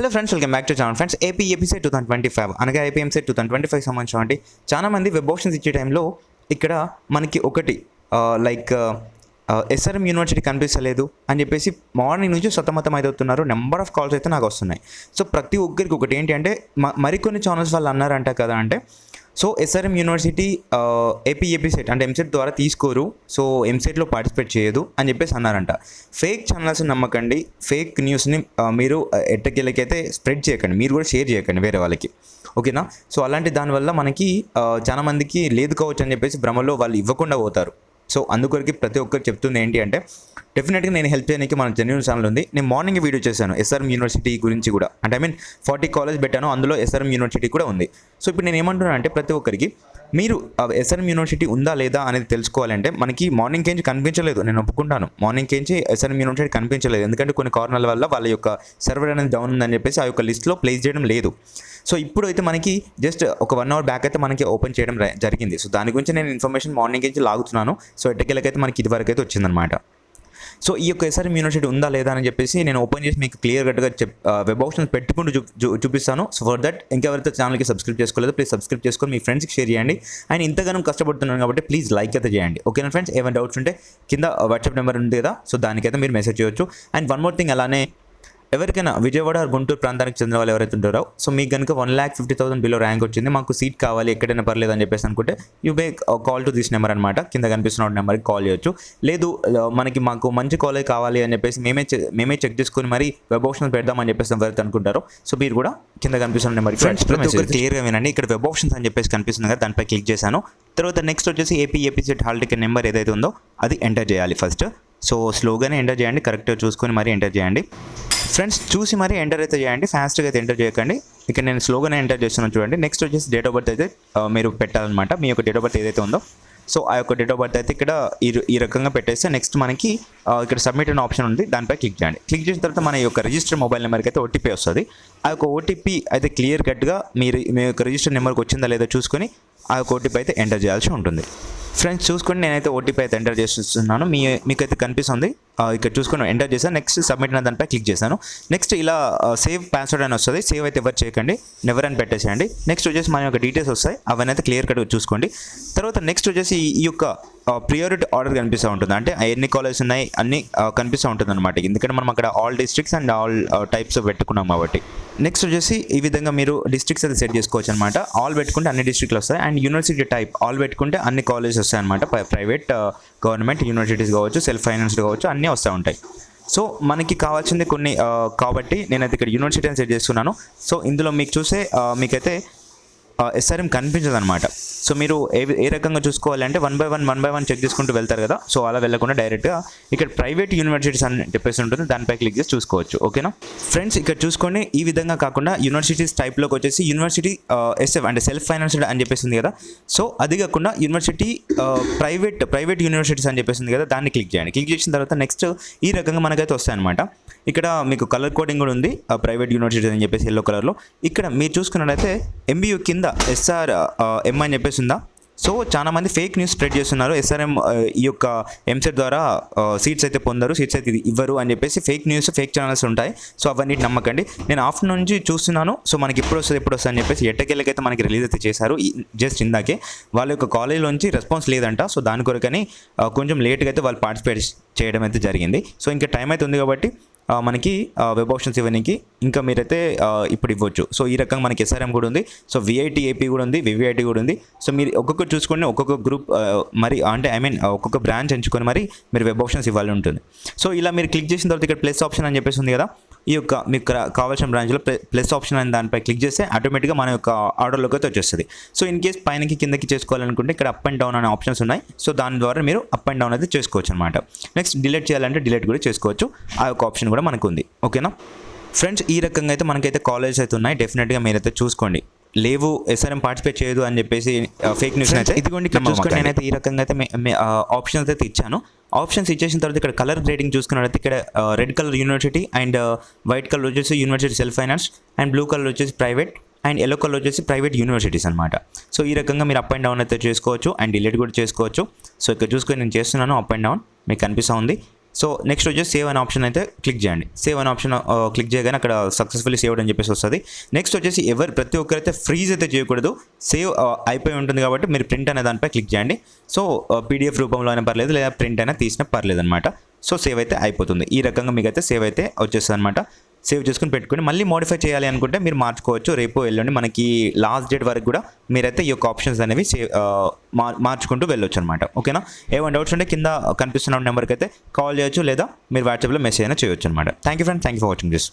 Hello friends welcome back to channel friends AP ఎపిసై two thousand twenty five అనగా APMC two thousand twenty five సంబంధించినటువంటి చాలా మంది web options ఇచ్చే టైంలో ఇక్కడ మనకి ఒకటి లైక్ ఎస్ఆర్ఎం యూనివర్సిటీ కనిపించలేదు అని చెప్పేసి మార్నింగ్ నుంచి సతమతం అవుతున్నారు నెంబర్ ఆఫ్ కాల్స్ అయితే నాకు వస్తున్నాయి. సో ప్రతి ఒక్కరికి ఒకటి ఏంటి అంటే మ- మరికొన్ని ఛానల్స్ వాళ్ళు అన్నారంట కదా అంటే so SRM university AP AP CET అంటే ఎంసెట్ ద్వారా తీసుకోరు. సో ఎంసెట్లో పార్టిసిపేట్ చేయదు అని చెప్పేసి అన్నారంట. ఫేక్ ఛానల్స్ నమ్మకండి. ఫేక్ న్యూస్ని మీరు ఎట్టకెళ్ళకైతే స్ప్రెడ్ చేయకండి. మీరు కూడా షేర్ చేయకండి వేరే వాళ్ళకి. ఓకేనా? సో అలాంటి దానివల్ల మనకి చాలా మందికి లేదు కావచ్చు అని చెప్పేసి భ్రమలో వాళ్ళు ఇవ్వకుండా పోతారు. సో అందుకొరికి ప్రతి ఒక్కరు చెప్తుంది ఏంటి అంటే డెఫినెట్గా నేను హెల్ప్ చేయడానికి మన జెన్యున్ ఛానల్ ఉంది. నేను మార్నింగ్ వీడియో చేశాను ఎస్ఆర్ఎం యూనివర్సిటీ గురించి కూడా. అంటే ఐ మీన్ ఫార్టీ కాలేజ్ పెట్టాను అందులో ఎస్ఆర్ఎం యూనివర్సిటీ కూడా ఉంది. సో ఇప్పుడు నేను ఏమంటున్నాను అంటే ప్రతి ఒక్కరికి మీరు ఎస్ఆర్ఎం యూనివర్సిటీ ఉందా లేదా అనేది తెలుసుకోవాలంటే మనకి మార్నింగ్ కేంచి కనిపించలేదు. నేను ఒప్పుకుంటాను. మార్నింగ్ కేంచి ఎస్ఆర్ఎం యూనివర్సిటీ కనిపించలేదు. ఎందుకంటే కొన్ని కారణాల వల్ల వాళ్ళ యొక్క సర్వర్ అనేది డౌన్ ఉందని చెప్పేసి ఆ యొక్క లిస్ట్లో ప్లేస్ చేయడం లేదు. సో ఇప్పుడు అయితే మనకి జస్ట్ ఒక వన్ అవర్ బ్యాక్ అయితే మనకి ఓపెన్ చేయడం జరిగింది. సో దాని గురించి నేను ఇన్ఫర్మేషన్ మార్నింగ్ నుంచి లాగుతున్నాను. సో ఎట్టకెళ్ళకైతే మనకి ఇదివరకు అయితే వచ్చిందనమాట సో ఈ యొక్క ఎస్ఆర్ఎం యూనివర్సిటీ ఉందా లేదా అని చెప్పేసి నేను ఓపెన్ చేసి మీకు క్లియర్ కట్గా చెప్ వెబ్ ఆప్షన్స్ పెట్టుకుంటూ చూ- చూపిస్తాను. సో ఫర్ దట్ ఇంకెవరైతే ఛానల్కి సబ్స్క్రైబ్ చేసుకోలేదు ప్లీజ్ సబ్స్క్రైబ్ చేసుకొని మీ ఫ్రెండ్స్కి షేర్ చేయండి. అండ్ ఇంతగానో కష్టపడుతున్నాను కాబట్టి ప్లీజ్ లైక్ అయితే చేయండి. ఓకేనా ఫ్రెండ్స్? ఏమైనా డౌట్స్ ఉంటే కింద వాట్సాప్ నెంబర్ ఉంది కదా సో దానికైతే మీరు మెసేజ్ చేయొచ్చు. అండ్ వన్ మోర్ థింగ్ అలానే ఎవరికైనా విజయవాడ or గుంటూరు ప్రాంతానికి చెందిన వాళ్ళు ఎవరైతే ఉంటారో సో మీకు కనుక one lakh fifty thousand below rank వచ్చింది మాకు సీట్ కావాలి ఎక్కడైనా పర్లేదు అని చెప్పేసి అనుకుంటే you may call to this number అనమాట కింద కనిపిస్తున్న నెంబర్కి కాల్ చేయొచ్చు. లేదు మనకి మాకు మంచి కాలేజ్ కావాలి అని చెప్పేసి మేమే మేమే చెక్ చేసుకుని మరి వెబ్ ఆప్షన్స్ పెడదామని చెప్పేసి ఎవరైతే అనుకుంటారో సో మీరు కూడా కింద కనిపిస్తున్న నెంబర్కి ఫ్రెండ్స్ ప్రతి ఒక్కరు క్లియర్గా వినండి. ఇక్కడ వెబ్ ఆప్షన్స్ అని చెప్పేసి కనిపిస్తుంది కదా దానిపై క్లిక్ చేశాను. తర్వాత నెక్స్ట్ వచ్చేసి AP AP CET hall ticket number ఏదైతే ఉందో అది ఎంటర్ చేయాలి ఫస్ట్ సో స్లోగానే ఎంటర్ చేయండి కరెక్ట్గా చూసుకొని మరీ ఎంటర్ చేయండి. ఫ్రెండ్స్ చూసి మరీ ఎంటర్ అయితే చేయండి. ఫాస్ట్గా అయితే ఎంటర్ చేయకండి. ఇక్కడ నేను స్లోగానే ఎంటర్ చేస్తున్నాను చూడండి. నెక్స్ట్ వచ్చేసి డేట్ ఆఫ్ బర్త్ అయితే మీరు పెట్టాలన్నమాట. మీ యొక్క డేట్ ఆఫ్ బర్త్ ఏదైతే ఉందో. సో ఆ యొక్క డేట్ ఆఫ్ బర్త్ అయితే ఇక్కడ ఈ ఈ రకంగా పెట్టేస్తే నెక్స్ట్ మనకి ఇక్కడ సబ్మిట్ అనే ఆప్షన్ ఉంది. దానిపై క్లిక్ చేయండి. క్లిక్ చేసిన తర్వాత మన యొక్క రిజిస్టర్ మొబైల్ నెంబర్కి అయితే ఓటీపీ వస్తుంది. ఆ యొక్క ఓటీపీ అయితే క్లియర్ కట్గా మీరు మీ యొక్క రిజిస్టర్ నెంబర్కి వచ్చిందా లేదో చూసుకొని ఆ యొక్క ఓటీపీ అయితే ఎంటర్ చేయాల్సి ఉంటుంది. ఫ్రెండ్స్ చూసుకొని నేనైతే ఓటీపీ అయితే ఎంటర్ చేస్తున్నాను. మీ మీకైతే కనిపిస్తుంది. ఇక్కడ చూసుకొని ఎంటర్ చేశాను. నెక్స్ట్ సబ్మిట్ అనే దానిపై క్లిక్ చేశాను. నెక్స్ట్ ఇలా సేవ్ పాస్వర్డ్ అని వస్తుంది. సేవ్ అయితే ఎవరు చేయకండి. నెవర్ అని పెట్టేసేయండి. నెక్స్ట్ వచ్చేసి మన యొక్క డీటెయిల్స్ వస్తాయి. అవన్నీ అయితే క్లియర్ కట్ చూసుకోండి. తర్వాత నెక్స్ట్ వచ్చేసి ఈ- యొక్క ప్రియారిటీ ఆర్డర్ కనిపిస్తూ ఉంటుంది. అంటే ఎన్ని కాలేజెస్ ఉన్నాయి అన్ని కనిపిస్తూ ఉంటుంది అనమాట ఎందుకంటే మనం అక్కడ all districts and all types పెట్టుకున్నాం కాబట్టి. నెక్స్ట్ వచ్చేసి ఈ విధంగా మీరు డిస్ట్రిక్ట్స్ అయితే సెట్ చేసుకోవచ్చు అనమాట ఆల్ పెట్టుకుంటే అన్ని డిస్ట్రిక్ట్లు వస్తాయి. అండ్ యూనివర్సిటీ టైప్ ఆల్ పెట్టుకుంటే అన్ని కాలేజెస్ వస్తాయి అనమాట ప్రైవేట్ గవర్నమెంట్ యూనివర్సిటీస్ కావచ్చు సెల్ఫ్ ఫైనాన్స్డ్ కావచ్చు అన్నీ వస్తూ ఉంటాయి. సో మనకి కావాల్సింది కొన్ని uh, కాబట్టి నేనైతే ఇక్కడ యూనివర్సిటీ అని సెట్ చేస్తున్నాను. సో ఇందులో మీకు చూసే uh, మీకైతే uh, ఎస్ఆర్ఎం కనిపించదు అనమాట సో మీరు ఏ ఏ రకంగా చూసుకోవాలంటే one by one one by one check చేసుకుంటూ వెళ్తారు కదా. సో అలా వెళ్ళకుండా డైరెక్ట్గా ఇక్కడ ప్రైవేట్ యూనివర్సిటీస్ అని చెప్పేసి ఉంటుంది. దానిపై క్లిక్ చేసి చూసుకోవచ్చు. ఓకేనా? ఫ్రెండ్స్ ఇక్కడ చూసుకోండి. ఈ విధంగా కాకుండా యూనివర్సిటీస్ టైప్లోకి వచ్చేసి యూనివర్సిటీ ఎస్ఎఫ్ అంటే సెల్ఫ్ ఫైనాన్స్డ్ అని చెప్పేసి ఉంది కదా. సో అది కాకుండా యూనివర్సిటీ ప్రైవేట్ ప్రైవేట్ యూనివర్సిటీస్ అని చెప్పేసి ఉంది కదా. దాన్ని క్లిక్ చేయండి. క్లిక్ చేసిన తర్వాత నెక్స్ట్ ఈ రకంగా మనకైతే వస్తాయన్నమాట. ఇక్కడ మీకు కలర్ కోడింగ్ కూడా ఉంది. ప్రైవేట్ యూనివర్సిటీస్ అని చెప్పేసి ఎల్లో కలర్లో. ఇక్కడ మీరు చూసుకున్నట్లయితే ఎంబీయూ కింద ఎస్ఆర్ ఎం అని చెప్పేసి ఉందా సో చాలా మంది ఫేక్ న్యూస్ స్ప్రెడ్ చేస్తున్నారు. ఎస్ఆర్ఎం ఈ యొక్క ఎంసెట్ ద్వారా సీట్స్ అయితే పొందరు సీట్స్ అయితే ఇది ఇవ్వరు అని చెప్పేసి ఫేక్ న్యూస్ ఫేక్ ఛానల్స్ ఉంటాయి. సో అవన్నీ నమ్మకండి. నేను ఆఫ్టర్నూన్ నుంచి చూస్తున్నాను. సో మనకి ఎప్పుడు వస్తుంది ఎప్పుడు వస్తుంది అని చెప్పేసి ఎట్టకెళ్ళకైతే మనకి రిలీజ్ అయితే చేశారు. జస్ట్ ఇందాకే. వాళ్ళ యొక్క కాలేజ్లోంచి రెస్పాన్స్ లేదంట. సో దాని కొరకని కొంచెం లేట్గా అయితే వాళ్ళు పార్టిసిపేట్ చేయడం అయితే జరిగింది. సో ఇంకా టైం అయితే ఉంది కాబట్టి మనకి వెబ్ ఆప్షన్స్ ఇవ్వడానికి ఇంకా మీరైతే ఇప్పుడు ఇవ్వచ్చు. సో ఈ రకంగా మనకి ఎస్ఆర్ఎం కూడా ఉంది. సో విఐటి ఏపీ కూడా ఉంది వివిఐటి కూడా ఉంది. సో మీరు ఒక్కొక్కటి చూసుకొని ఒక్కొక్క గ్రూప్ మరి అంటే ఐ మీన్ ఒక్కొక్క బ్రాంచ్ ఎంచుకొని మరి మీరు వెబ్ ఆప్షన్స్ ఇవ్వాలి ఉంటుంది. సో ఇలా మీరు క్లిక్ చేసిన తర్వాత ఇక్కడ ప్లస్ ఆప్షన్ అని చెప్పేసి ఉంది కదా. ఈ యొక్క మీకు కావాల్సిన బ్రాంచ్లో ప్లస్ ఆప్షన్ అని దానిపై క్లిక్ చేస్తే ఆటోమేటిక్గా మన యొక్క ఆర్డర్లోకి అయితే వచ్చేస్తుంది. సో ఇన్ కేస్ పైనకి కిందకి చేసుకోవాలనుకుంటే ఇక్కడ అప్ అండ్ డౌన్ అనే ఆప్షన్స్ ఉన్నాయి. సో దాని ద్వారా మీరు అప్ అండ్ డౌన్ అయితే చేసుకోవచ్చు అనమాట నెక్స్ట్ డిలీట్ చేయాలంటే డిలీట్ కూడా చేసుకోవచ్చు. ఆ యొక్క ఆప్షన్ కూడా మనకు ఉంది ఓకేనా ఫ్రెండ్స్ ఈ రకంగా అయితే మనకైతే కాలేజ్ అయితే ఉన్నాయి. డెఫినెట్గా మీరైతే చూసుకోండి. లేవు ఎస్ఆర్ఎం పార్టిసిపేట్ చేయదు అని చెప్పేసి ఫేక్ న్యూస్ అయితే ఇదిగోండి ఇక్కడ చూసుకొని నేనైతే ఈ రకంగా అయితే ఆప్షన్స్ అయితే ఇచ్చాను. ఆప్షన్స్ ఇచ్చేసిన తర్వాత ఇక్కడ కలర్ గ్రేడింగ్ చూసుకున్నట్లయితే ఇక్కడ red colour university and white colour వచ్చేసి university self finance and blue colour వచ్చేసి ప్రైవేట్ అండ్ ఎల్లో కలర్ వచ్చేసి ప్రైవేట్ యూనివర్సిటీస్ అనమాట సో ఈ రకంగా మీరు అప్ అండ్ డౌన్ అయితే చేసుకోవచ్చు అండ్ డిలీట్ కూడా చేసుకోవచ్చు. సో ఇక్కడ చూసుకొని నేను చేస్తున్నాను అప్ అండ్ డౌన్ మీకు కనిపిస్తూ ఉంది. సో నెక్స్ట్ వచ్చేసి సేవ్ అనే ఆప్షన్ అయితే క్లిక్ చేయండి. సేవ్ అనే ఆప్షన్ క్లిక్ చేయగానే అక్కడ సక్సెస్ఫుల్లీ సేవ్డ్ అని చెప్పేసి వస్తుంది. నెక్స్ట్ వచ్చేసి ఎవరు ప్రతి ఒక్కరైతే ఫ్రీజ్ అయితే చేయకూడదు. సేవ్ అయిపోయి ఉంటుంది కాబట్టి మీరు ప్రింట్ అనే దానిపై క్లిక్ చేయండి. సో పీడిఎఫ్ రూపంలో అయినా పర్లేదు లేదా ప్రింట్ అయినా తీసినా పర్లేదు అనమాట సో సేవ్ అయితే అయిపోతుంది. ఈ రకంగా మీకు అయితే సేవ్ అయితే వచ్చేస్తుంది అనమాట సేవ్ చేసుకుని పెట్టుకుని మళ్ళీ మోడిఫై చేయాలి అనుకుంటే మీరు మార్చుకోవచ్చు. రేపు ఎల్లుండి మనకి లాస్ట్ డేట్ వరకు కూడా మీరైతే ఈ యొక్క ఆప్షన్స్ అనేవి సేవ్ మార్చుకుంటూ వెళ్ళొచ్చు అనమాట ఓకేనా ఏమైనా డౌట్స్ ఉంటే కింద కనిపిస్తున్న నెంబర్కి అయితే కాల్ చేయొచ్చు లేదా మీరు వాట్సాప్లో మెసేజ్ అయినా చేయొచ్చు అనమాట thank you friend thank you for watching this